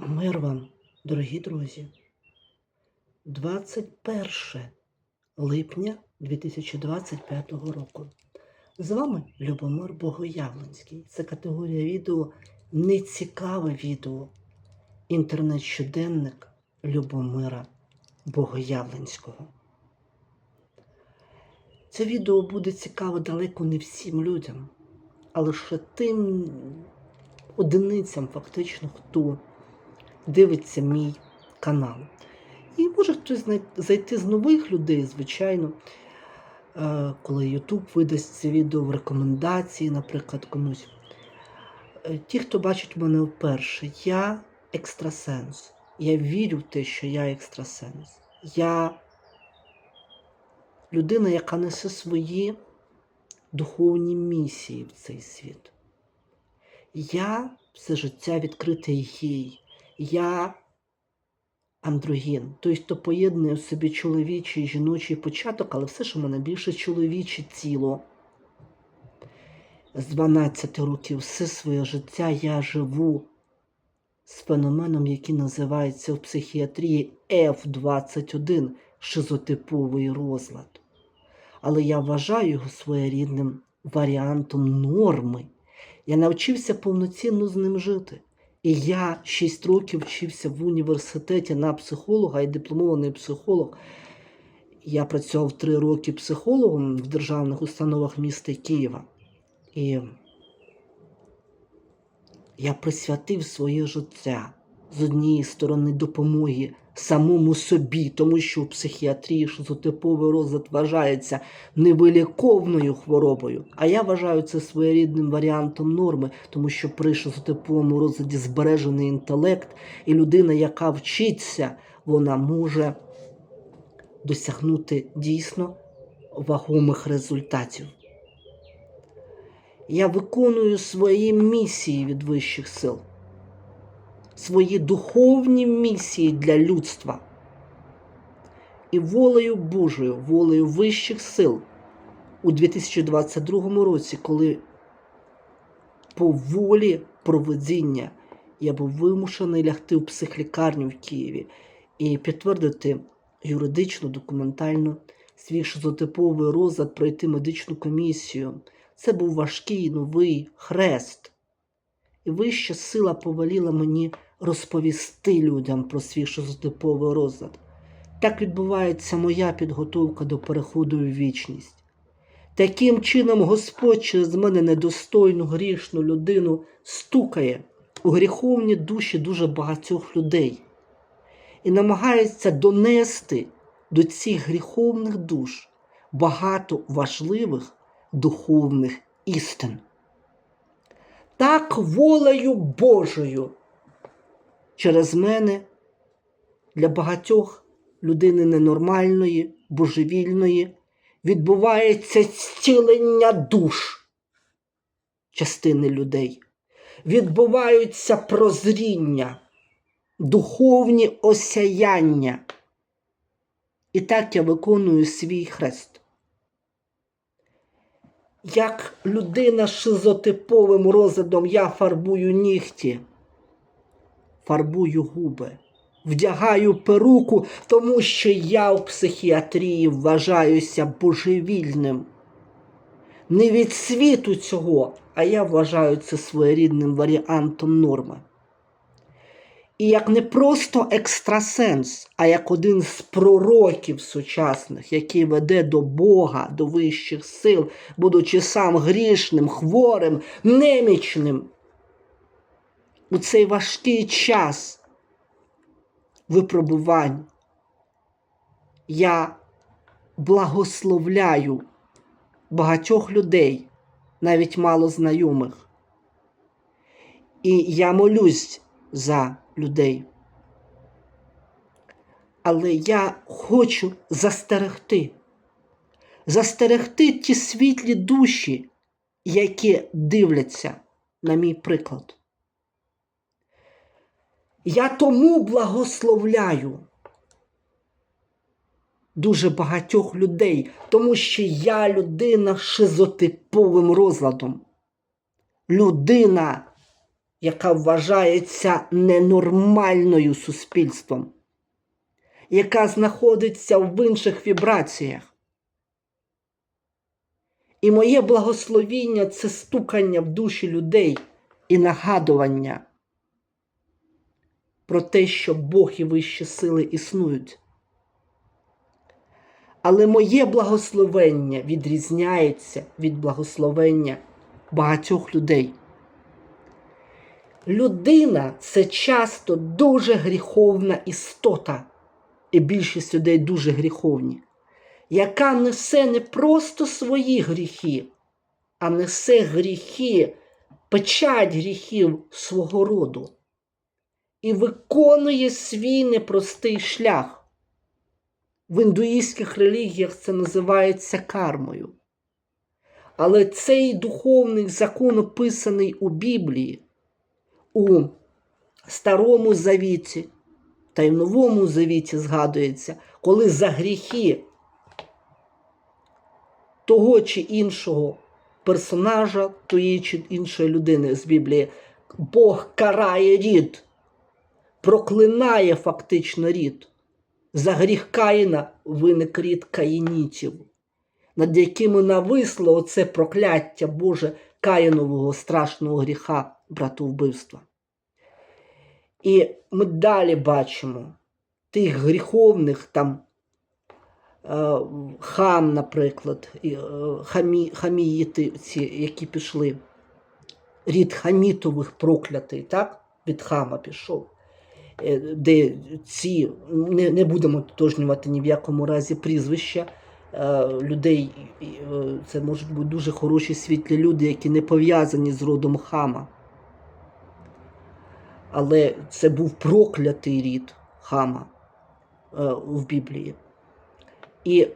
Мир вам, дорогі друзі. 21 липня 2025 року. З вами Любомир Богоявленський. Це категорія відео Нецікаве відео. Інтернет-щоденник Любомира Богоявленського. Це відео буде цікаве далеко не всім людям, а лише тим одиницям, фактично, хто дивиться мій канал. І може хтось зайти з нових людей, звичайно, е, коли YouTube видасть це відео в рекомендації, наприклад, комусь. Е, Ті, хто бачить мене вперше, я екстрасенс. Я вірю в те, що я екстрасенс. Я людина, яка несе свої духовні місії в цей світ. Я все життя відкритий гій. Я андрогін, той, хто поєднує в собі чоловічий жіночий початок, але все ж у мене більше чоловіче тіло. З 12 років все своє життя я живу з феноменом, який називається в психіатрії F21 шизотиповий розлад. Але я вважаю його своєрідним варіантом норми. Я навчився повноцінно з ним жити. І я 6 років вчився в університеті на психолога і дипломований психолог. Я працював 3 роки психологом в державних установах міста Києва. І я присвятив своє життя з однієї сторони допомоги самому собі, тому що в психіатрії шизотиповий розлад вважається невиліковною хворобою. А я вважаю це своєрідним варіантом норми, тому що при шизотиповому розладі збережений інтелект, і людина, яка вчиться, вона може досягнути дійсно вагомих результатів. Я виконую свої місії від вищих сил, свої духовні місії для людства. І волею Божою, волею вищих сил у 2022 році, коли по волі проведіння я був вимушений лягти в психлікарню в Києві і підтвердити юридично, документально свій шизотиповий розлад, пройти медичну комісію. Це був важкий новий хрест. І вища сила повеліла мені розповісти людям про свій шизотиповий розлад. Так відбувається моя підготовка до переходу в вічність. Таким чином Господь через мене недостойну грішну людину стукає у гріховні душі дуже багатьох людей і намагається донести до цих гріховних душ багато важливих духовних істин. Так волею Божою через мене для багатьох людини ненормальної, божевільної відбувається зцілення душ частини людей. Відбуваються прозріння, духовні осяяння. І так я виконую свій хрест. Як людина з шизотиповим розладом я фарбую нігті, фарбую губи, вдягаю перуку, тому що я в психіатрії вважаюся божевільним. Не від світу цього, а я вважаю це своєрідним варіантом норми. І як не просто екстрасенс, а як один з пророків сучасних, який веде до Бога, до вищих сил, будучи сам грішним, хворим, немічним. У цей важкий час випробувань я благословляю багатьох людей, навіть мало знайомих. І я молюсь за людей. Але я хочу застерегти, застерегти ті світлі душі, які дивляться на мій приклад. Я тому благословляю дуже багатьох людей, тому що я людина з шизотиповим розладом. Людина яка вважається ненормальною суспільством, яка знаходиться в інших вібраціях. І моє благословіння це стукання в душі людей і нагадування про те, що Бог і вищі сили існують. Але моє благословення відрізняється від благословення багатьох людей. Людина це часто дуже гріховна істота, і більшість людей дуже гріховні, яка несе не просто свої гріхи, а несе гріхи, печать гріхів свого роду і виконує свій непростий шлях. В індуїстських релігіях це називається кармою. Але цей духовний закон описаний у Біблії, у Старому Завіті та й в Новому Завіті згадується, коли за гріхи того чи іншого персонажа, тої чи іншої людини з Біблії, Бог карає рід, проклинає фактично рід. За гріх Каїна виник рід каїнітів, над якими нависло оце прокляття Боже Каїнового страшного гріха братовбивства. І ми далі бачимо тих гріховних там е, хам, наприклад, е, хамі, хаміїти, які пішли, рід хамітових проклятий, так? Від хама пішов. Е, де ці не, не будемо тотожнювати ні в якому разі прізвища е, людей. е, Це можуть бути дуже хороші світлі люди, які не пов'язані з родом хама. Але це був проклятий рід хама в Біблії. І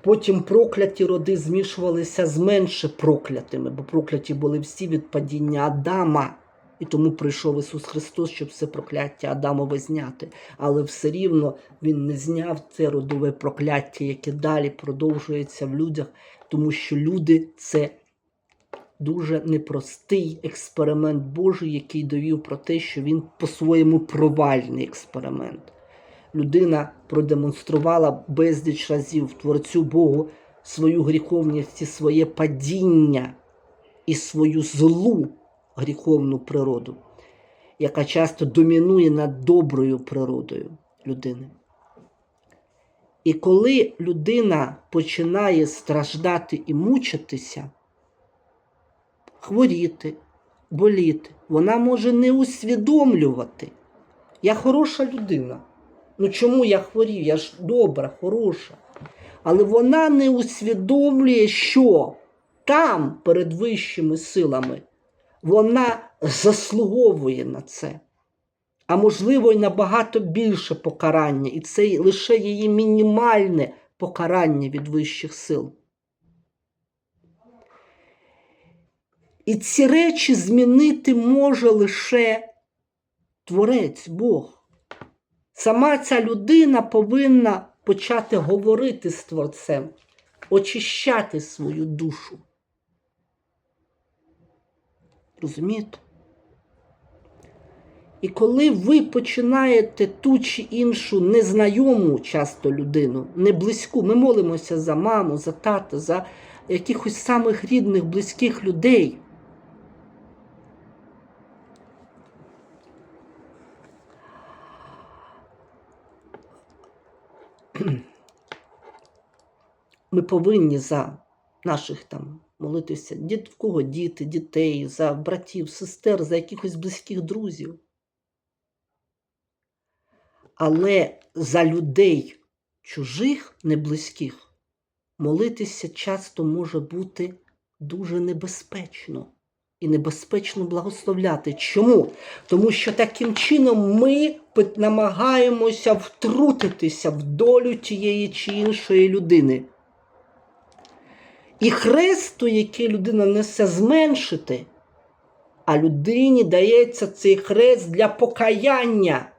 потім прокляті роди змішувалися з менше проклятими, бо прокляті були всі від падіння Адама. І тому прийшов Ісус Христос, щоб це прокляття Адамове зняти. Але все рівно Він не зняв це родове прокляття, яке далі продовжується в людях, тому що люди це дуже непростий експеримент Божий, який довів про те, що він по-своєму провальний експеримент. Людина продемонструвала безліч разів Творцю Богу свою гріховність і своє падіння і свою злу гріховну природу, яка часто домінує над доброю природою людини. І коли людина починає страждати і мучитися, хворіти, боліти, вона може не усвідомлювати. Я хороша людина. Ну чому я хворів? Я ж добра, хороша. Але вона не усвідомлює, що там перед вищими силами вона заслуговує на це. А можливо, й набагато більше покарання, і це лише її мінімальне покарання від вищих сил. І ці речі змінити може лише Творець Бог. Сама ця людина повинна почати говорити з Творцем, очищати свою душу. Розумієте? І коли ви починаєте ту чи іншу незнайому часто людину, не близьку, ми молимося за маму, за тата, за якихось самих рідних, близьких людей. Ми повинні за наших там молитися, в кого діти, дітей, за братів, сестер, за якихось близьких друзів. Але за людей чужих, неблизьких, молитися часто може бути дуже небезпечно і небезпечно благословляти. Чому? Тому що таким чином ми намагаємося втрутитися в долю тієї чи іншої людини. І хресту, який людина несе, зменшити, а людині дається цей хрест для покаяння,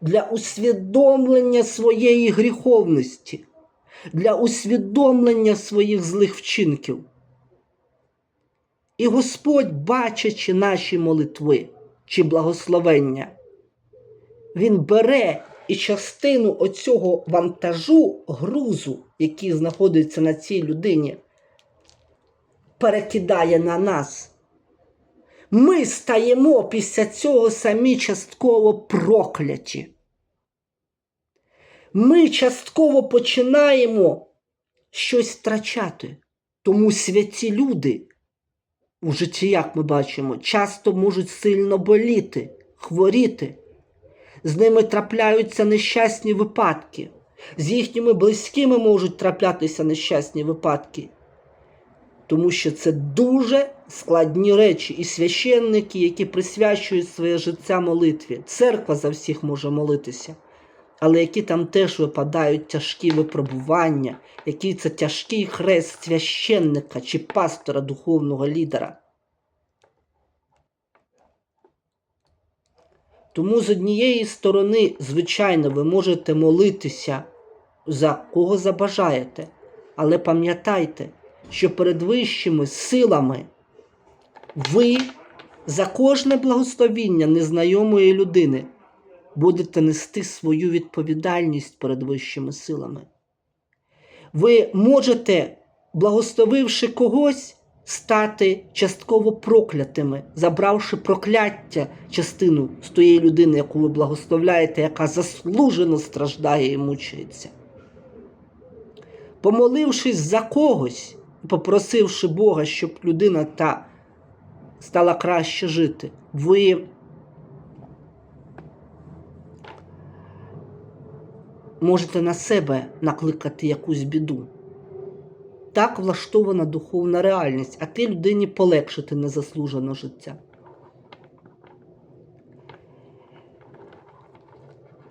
для усвідомлення своєї гріховності, для усвідомлення своїх злих вчинків. І Господь, бачачи наші молитви, чи благословення. Він бере і частину оцього вантажу, грузу, який знаходиться на цій людині, перекидає на нас. Ми стаємо після цього самі частково прокляті. Ми частково починаємо щось втрачати. Тому святі люди у житті, як ми бачимо, часто можуть сильно боліти, хворіти. З ними трапляються нещасні випадки. З їхніми близькими можуть траплятися нещасні випадки. Тому що це дуже складні речі, і священники, які присвячують своє життя молитві. Церква за всіх може молитися, але які там теж випадають тяжкі випробування, який це тяжкий хрест священника чи пастора духовного лідера. Тому з однієї сторони, звичайно, ви можете молитися за кого забажаєте, але пам'ятайте, що перед вищими силами ви за кожне благословіння незнайомої людини будете нести свою відповідальність перед вищими силами. Ви можете, благословивши когось, стати частково проклятими, забравши прокляття частину з тієї людини, яку ви благословляєте, яка заслужено страждає і мучається. Помолившись за когось, попросивши Бога, щоб людина та стала краще жити, ви можете на себе накликати якусь біду. Так влаштована духовна реальність, а ти людині полегшити незаслужено життя.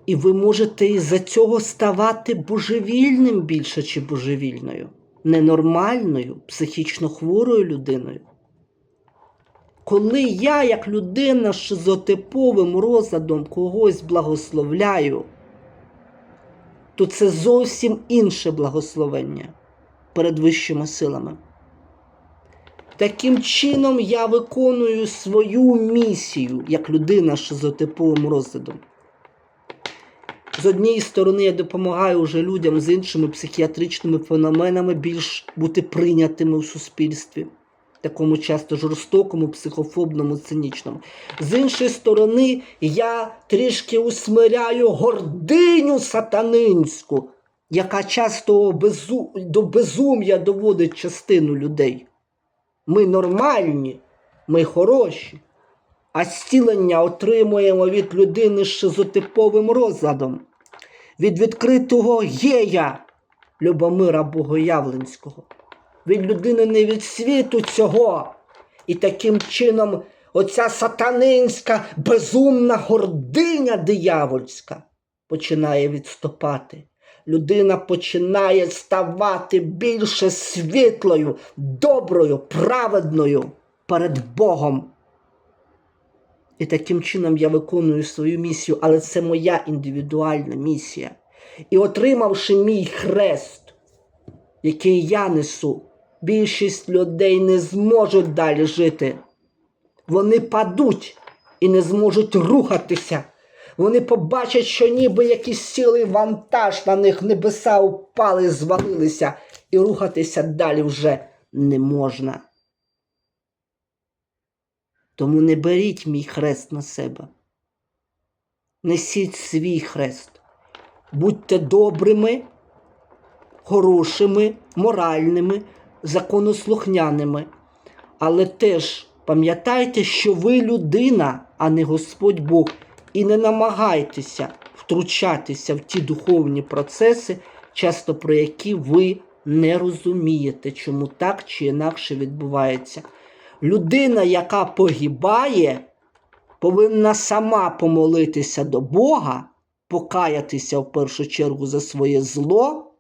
І ви можете із-за цього ставати божевільним більше чи божевільною, ненормальною, психічно хворою людиною. Коли я, як людина з шизотиповим розладом когось благословляю, то це зовсім інше благословення перед вищими силами. Таким чином я виконую свою місію як людина з шизотиповим розладом. З однієї сторони, я допомагаю вже людям з іншими психіатричними феноменами більш бути прийнятими в суспільстві, такому часто жорстокому, психофобному, цинічному. З іншої сторони, я трішки усмиряю гординю сатанинську, яка часто безу... до безум'я доводить частину людей. Ми нормальні, ми хороші, а зцілення отримуємо від людини з шизотиповим розладом, від відкритого гея Любомира Богоявленського, від людини не від світу цього. І таким чином оця сатанинська безумна гординя диявольська починає відступати. Людина починає ставати більше світлою, доброю, праведною перед Богом. І таким чином я виконую свою місію, але це моя індивідуальна місія. І отримавши мій хрест, який я несу, більшість людей не зможуть далі жити. Вони падуть і не зможуть рухатися. Вони побачать, що ніби якийсь цілий вантаж на них небеса упали, звалилися, і рухатися далі вже не можна. Тому не беріть мій хрест на себе. Несіть свій хрест. Будьте добрими, хорошими, моральними, законослухняними. Але теж пам'ятайте, що ви людина, а не Господь Бог. І не намагайтеся втручатися в ті духовні процеси, часто про які ви не розумієте, чому так чи інакше відбувається. Людина, яка погибає, повинна сама помолитися до Бога, покаятися в першу чергу за своє зло,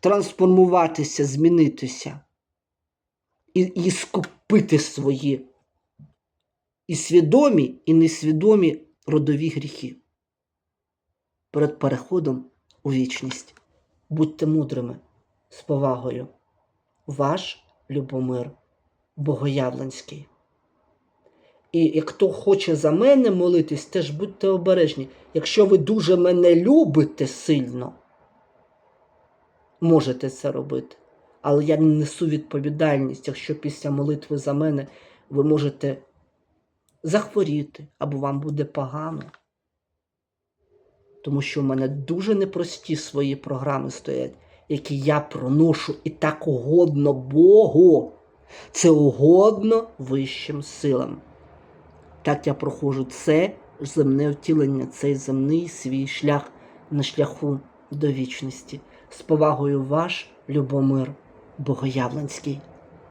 трансформуватися, змінитися і, і скупити свої і свідомі, і несвідомі родові гріхи. Перед переходом у вічність. Будьте мудрими, з повагою. Ваш Любомир Богоявленський. І як хто хоче за мене молитись, теж будьте обережні. Якщо ви дуже мене любите сильно, можете це робити. Але я не несу відповідальність, якщо після молитви за мене ви можете захворіти або вам буде погано. Тому що в мене дуже непрості свої програми стоять, які я проношу і так угодно Богу. Це угодно вищим силам. Так я проходжу це земне втілення, цей земний свій шлях на шляху до вічності. З повагою ваш Любомир Богоявленський.